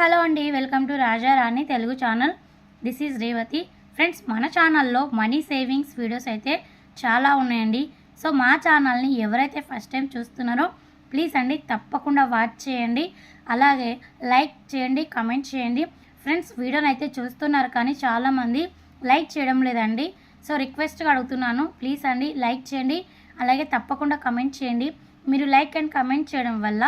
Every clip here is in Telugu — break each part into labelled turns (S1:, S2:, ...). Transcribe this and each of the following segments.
S1: హలో అండి welcome to Raja Rani Telugu channel. This is Revathi friends మన ఛానల్లో మనీ సేవింగ్స్ వీడియోస్ అయితే చాలా ఉన్నాయండి. సో మా ఛానల్ని ఎవరైతే ఫస్ట్ టైం చూస్తున్నారో ప్లీజ్ అండి తప్పకుండా వాచ్ చేయండి. అలాగే లైక్ చేయండి కమెంట్ చేయండి. ఫ్రెండ్స్ వీడియోని అయితే చూస్తున్నారు కానీ చాలామంది లైక్ చేయడం లేదండి. సో రిక్వెస్ట్గా అడుగుతున్నాను ప్లీజ్ అండి లైక్ చేయండి. అలాగే తప్పకుండా కమెంట్ చేయండి. మీరు లైక్ అండ్ కమెంట్ చేయడం వల్ల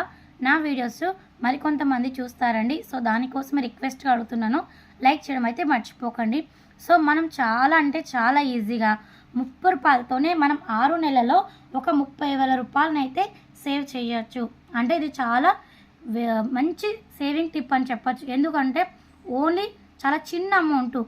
S1: నా వీడియోస్ మరికొంతమంది చూస్తారండి. సో దానికోసమే రిక్వెస్ట్గా అడుగుతున్నాను. లైక్ చేయడం అయితే మర్చిపోకండి. సో మనం చాలా అంటే చాలా ఈజీగా ముప్పై రూపాయలతోనే మనం ఆరు నెలలో ఒక ముప్పై వేల రూపాయలనైతే సేవ్ చేయొచ్చు. అంటే ఇది చాలా మంచి సేవింగ్ టిప్ అని చెప్పచ్చు. ఎందుకంటే ఓన్లీ చాలా చిన్న అమౌంట్.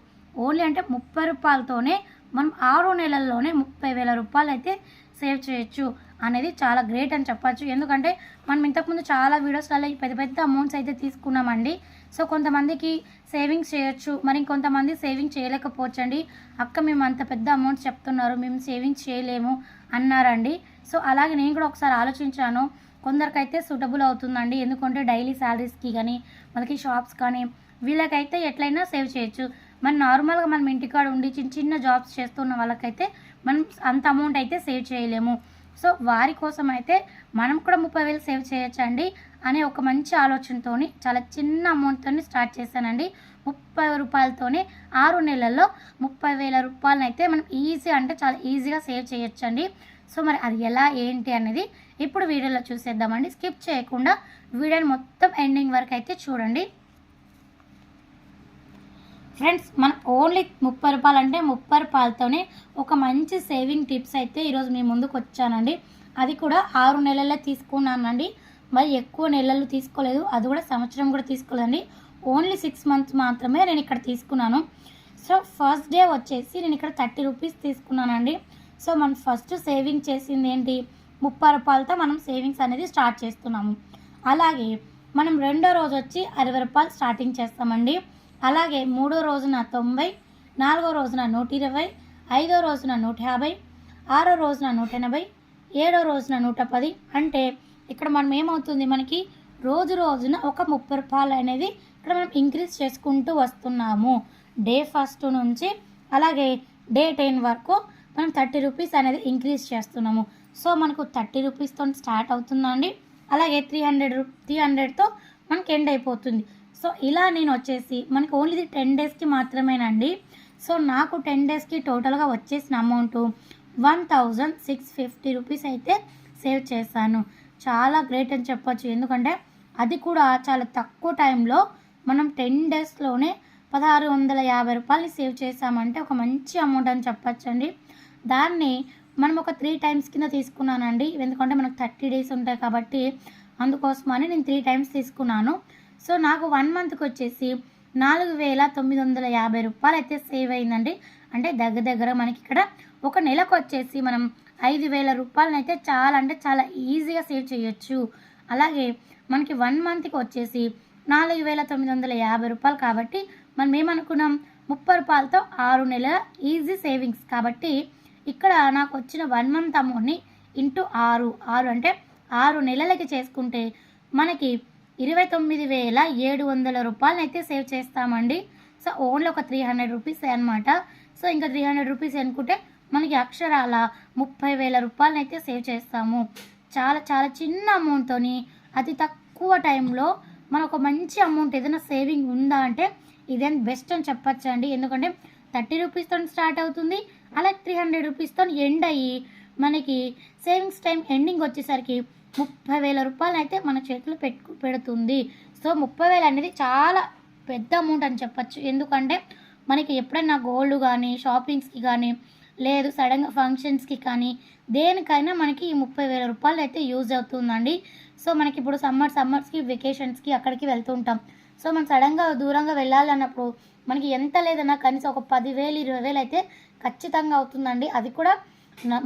S1: ఓన్లీ అంటే ముప్పై రూపాయలతోనే మనం ఆరు నెలల్లోనే ముప్పై వేల రూపాయలు అయితే సేవ్ చేయొచ్చు అనేది చాలా గ్రేట్ అని చెప్పచ్చు. ఎందుకంటే మనం ఇంతకుముందు చాలా వీడియోస్లలో పెద్ద పెద్ద అమౌంట్స్ అయితే తీసుకున్నామండి. సో కొంతమందికి సేవింగ్స్ చేయొచ్చు మరి ఇంకొంతమంది సేవింగ్ చేయలేకపోవచ్చండి. అక్క మేము అంత పెద్ద అమౌంట్స్ చెప్తున్నారు మేము సేవింగ్స్ చేయలేము అన్నారండి. సో అలాగే నేను కూడా ఒకసారి ఆలోచించాను కొందరికైతే సూటబుల్ అవుతుందండి. ఎందుకంటే డైలీ శాలరీస్కి కానీ మనకి షాప్స్ కానీ వీళ్ళకైతే ఎట్లయినా సేవ్ చేయొచ్చు. మన నార్మల్గా మనం ఇంటికాడ ఉండి చిన్న చిన్న జాబ్స్ చేస్తున్న వాళ్ళకైతే మనం అంత అమౌంట్ అయితే సేవ్ చేయలేము. సో వారి కోసం అయితే మనం కూడా ముప్పై వేలు సేవ్ చేయొచ్చండి అనే ఒక మంచి ఆలోచనతోని చాలా చిన్న అమౌంట్తో స్టార్ట్ చేశానండి. ముప్పై రూపాయలతోనే ఆరు నెలల్లో ముప్పై వేల రూపాయలను అయితే మనం ఈజీ అంటే చాలా ఈజీగా సేవ్ చేయొచ్చండి. సో మరి అది ఎలా ఏంటి అనేది ఇప్పుడు వీడియోలో చూసేద్దామండి. స్కిప్ చేయకుండా వీడియోని మొత్తం ఎండింగ్ వరకు అయితే చూడండి. ఫ్రెండ్స్ మనం ఓన్లీ ముప్పై రూపాయలు అంటే ముప్పై రూపాయలతోనే ఒక మంచి సేవింగ్ టిప్స్ అయితే ఈరోజు మీ ముందుకు వచ్చానండి. అది కూడా ఆరు నెలల్లో తీసుకున్నానండి. మరి ఎక్కువ నెలలు తీసుకోలేదు. అది కూడా సంవత్సరం కూడా తీసుకోలేదండి. ఓన్లీ సిక్స్ మంత్స్ మాత్రమే నేను ఇక్కడ తీసుకున్నాను. సో ఫస్ట్ డే వచ్చేసి నేను ఇక్కడ థర్టీ రూపీస్ తీసుకున్నానండి. సో మనం ఫస్ట్ సేవింగ్ చేసింది ఏంటి? ముప్పై రూపాయలతో మనం సేవింగ్స్ అనేది స్టార్ట్ చేస్తున్నాము. అలాగే మనం రెండో రోజు వచ్చి అరవై రూపాయలు స్టార్టింగ్ చేస్తామండి. అలాగే మూడో రోజున తొంభై నాలుగో రోజున నూట ఇరవై ఐదో రోజున నూట యాభై ఆరో రోజున నూట ఎనభై ఏడో రోజున నూట పది. అంటే ఇక్కడ మనం ఏమవుతుంది మనకి? రోజు రోజున ఒక ముప్పై రూపాయలు అనేది ఇక్కడ మనం ఇంక్రీజ్ చేసుకుంటూ వస్తున్నాము. డే ఫస్ట్ నుంచి అలాగే డే టెన్ వరకు మనం థర్టీ రూపీస్ అనేది ఇంక్రీజ్ చేస్తున్నాము. సో మనకు థర్టీ రూపీస్తో స్టార్ట్ అవుతుందండి. అలాగే త్రీ హండ్రెడ్ రూ త్రీ హండ్రెడ్తో మనకి ఎండ్ అయిపోతుంది. సో ఇలా నేను వచ్చేసి మనకి ఓన్లీ టెన్ డేస్కి మాత్రమేనండి. సో నాకు టెన్ డేస్కి టోటల్గా వచ్చేసిన amount one thousand six fifty rupees అయితే సేవ్ చేశాను. చాలా గ్రేట్ అని చెప్పొచ్చు. ఎందుకంటే అది కూడా చాలా తక్కువ టైంలో మనం టెన్ డేస్లోనే పదహారు వందల యాభై రూపాయలు సేవ్ చేసామంటే ఒక మంచి అమౌంట్ అని చెప్పచ్చండి. దాన్ని మనం ఒక త్రీ టైమ్స్ కింద తీసుకున్నానండి. ఎందుకంటే మనకు థర్టీ డేస్ ఉంటాయి కాబట్టి అందుకోసమని నేను త్రీ టైమ్స్ తీసుకున్నాను. సో నాకు వన్ మంత్కి వచ్చేసి నాలుగు వేల తొమ్మిది వందల యాభై రూపాయలు అయితే సేవ్ అయిందండి. అంటే దగ్గర దగ్గర మనకి ఇక్కడ ఒక నెలకు వచ్చేసి మనం ఐదు వేల రూపాయలను అయితే చాలా అంటే చాలా ఈజీగా సేవ్ చేయొచ్చు. అలాగే మనకి వన్ మంత్కి వచ్చేసి నాలుగు వేల తొమ్మిది వందల యాభై రూపాయలు కాబట్టి మనం ఏమనుకున్నాం? ముప్పై రూపాయలతో ఆరు నెలల ఈజీ సేవింగ్స్ కాబట్టి ఇక్కడ నాకు వచ్చిన వన్ మంత్ అమౌంట్ని ఇంటూ ఆరు. ఆరు అంటే ఆరు నెలలకి చేసుకుంటే మనకి ఇరవై తొమ్మిది వేల ఏడు వందల రూపాయలు అయితే సేవ్ చేస్తామండి. సో ఓన్లీ ఒక త్రీ హండ్రెడ్ రూపీస్ అనమాట సో ఇంకా త్రీ హండ్రెడ్ రూపీస్ అనుకుంటే మనకి అక్షరాల ముప్పై వేల రూపాయలు అయితే సేవ్ చేస్తాము. చాలా చాలా చిన్న అమౌంట్తోని అతి తక్కువ టైంలో మన ఒక మంచి అమౌంట్ ఏదైనా సేవింగ్ ఉందా అంటే ఇదేం బెస్ట్ అని చెప్పొచ్చు అండి ఎందుకంటే థర్టీ రూపీస్తో స్టార్ట్ అవుతుంది. అలాగే త్రీ హండ్రెడ్ రూపీస్తో ఎండ్ అయ్యి మనకి సేవింగ్స్ టైం ఎండింగ్ వచ్చేసరికి ముప్పై వేల రూపాయలు అయితే మన చేతిలో పెట్టు పెడుతుంది. సో ముప్పై వేలు అనేది చాలా పెద్ద అమౌంట్ అని చెప్పచ్చు. ఎందుకంటే మనకి ఎప్పుడైనా గోల్డ్ కానీ షాపింగ్స్కి కానీ లేదు సడన్గా ఫంక్షన్స్కి కానీ దేనికైనా మనకి ఈ ముప్పై వేల రూపాయలు అయితే యూజ్ అవుతుందండి. సో మనకి ఇప్పుడు సమ్మర్ సమ్మర్స్కి వెకేషన్స్కి అక్కడికి వెళ్తుంటాం సో మనం సడన్గా దూరంగా వెళ్ళాలన్నప్పుడు మనకి ఎంత లేదన్నా కనీసం ఒక పదివేలు ఇరవై వేలు అయితే ఖచ్చితంగా అవుతుందండి. అది కూడా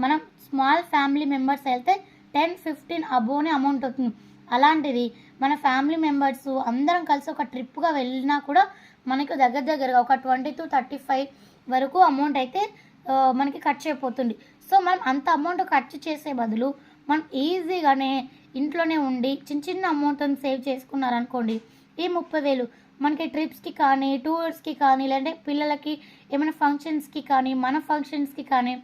S1: మనం స్మాల్ ఫ్యామిలీ మెంబర్స్ వెళ్తే టెన్ ఫిఫ్టీన్ అబోనే అమౌంట్ అవుతుంది. అలాంటిది మన ఫ్యామిలీ మెంబర్స్ అందరం కలిసి ఒక ట్రిప్గా వెళ్ళినా కూడా మనకు దగ్గర దగ్గరగా ఒక ట్వంటీ టు థర్టీ ఫైవ్ వరకు అమౌంట్ అయితే మనకి ఖర్చు అయిపోతుంది. సో మనం అంత అమౌంట్ ఖర్చు చేసే బదులు మనం ఈజీగానే ఇంట్లోనే ఉండి చిన్న చిన్న అమౌంట్ సేవ్ చేసుకున్నారనుకోండి ఈ ముప్పై వేలు మనకి ట్రిప్స్కి కానీ టూర్స్కి కానీ లేదంటే పిల్లలకి ఏమైనా ఫంక్షన్స్కి కానీ మన ఫంక్షన్స్కి కానీ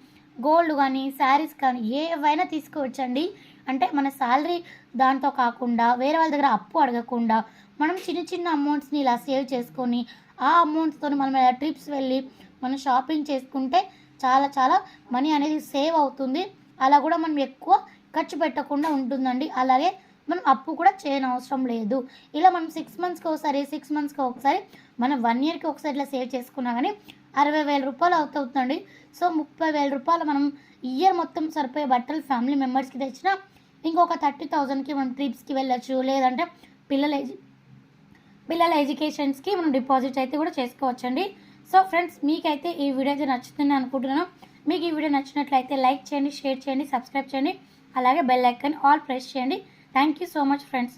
S1: గోల్డ్ కానీ శారీస్ కానీ ఏవైనా తీసుకోవచ్చండి. అంటే మన శాలరీ దాంతో కాకుండా వేరే వాళ్ళ దగ్గర అప్పు అడగకుండా మనం చిన్న చిన్న అమౌంట్స్ని ఇలా సేవ్ చేసుకొని ఆ అమౌంట్స్తో మనం ఇలా ట్రిప్స్ వెళ్ళి మనం షాపింగ్ చేసుకుంటే చాలా చాలా మనీ అనేది సేవ్ అవుతుంది. అలా కూడా మనం ఎక్కువ ఖర్చు పెట్టకుండా ఉంటుందండి. అలాగే మనం అప్పు కూడా చేయని అవసరం లేదు. ఇలా మనం సిక్స్ మంత్స్కి ఒకసారి సిక్స్ మంత్స్కి ఒకసారి మనం వన్ ఇయర్కి ఒకసారి ఇట్లా సేవ్ చేసుకున్నా కానీ అరవై వేల రూపాయలు అవుతుందండి. సో ముప్పై వేల రూపాయలు మనం ఇయర్ మొత్తం సరిపోయే బట్టలు ఫ్యామిలీ మెంబర్స్కి తెచ్చిన ఇంకొక థర్టీ థౌజండ్కి మనం ట్రిప్స్కి వెళ్ళచ్చు. లేదంటే పిల్లల ఎడ్యు పిల్లల ఎడ్యుకేషన్స్కి మనం డిపాజిట్ అయితే కూడా చేసుకోవచ్చండి. సో ఫ్రెండ్స్ మీకైతే ఈ వీడియో అయితే నచ్చుతుంది అనుకుంటున్నాను. మీకు ఈ వీడియో నచ్చినట్లయితే లైక్ చేయండి షేర్ చేయండి సబ్స్క్రైబ్ చేయండి. అలాగే బెల్ ఐకాన్ ఆల్ ప్రెస్ చేయండి. Thank you so much friends.